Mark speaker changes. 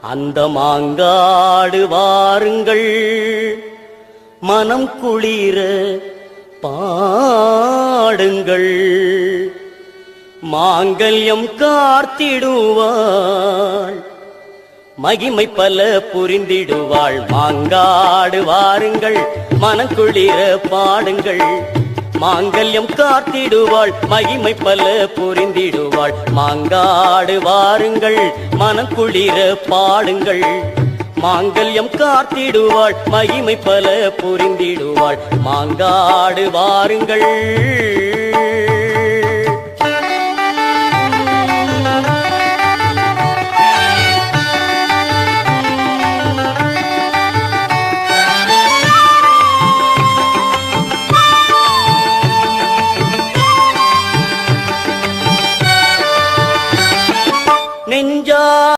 Speaker 1: அந்த மாங்காடு வாருங்கள். மனம் குளிர பாடுங்கள். மாங்கல்யம் காத்திடுவாள் மகிமை பல புரிந்திடுவாள். மாங்காடு வாருங்கள். மனக்குளிர பாடுங்கள். மாங்கல்யம் காத்திடுவாள் மகிமை பல புரிந்திடுவாள். மாங்காடு வாருங்கள் மனம் குளிர பாடுங்கள். மாங்கல்யம் காத்திடுவாள் மகிமை பல புரிந்திடுவாள். மாங்காடு வாருங்கள்.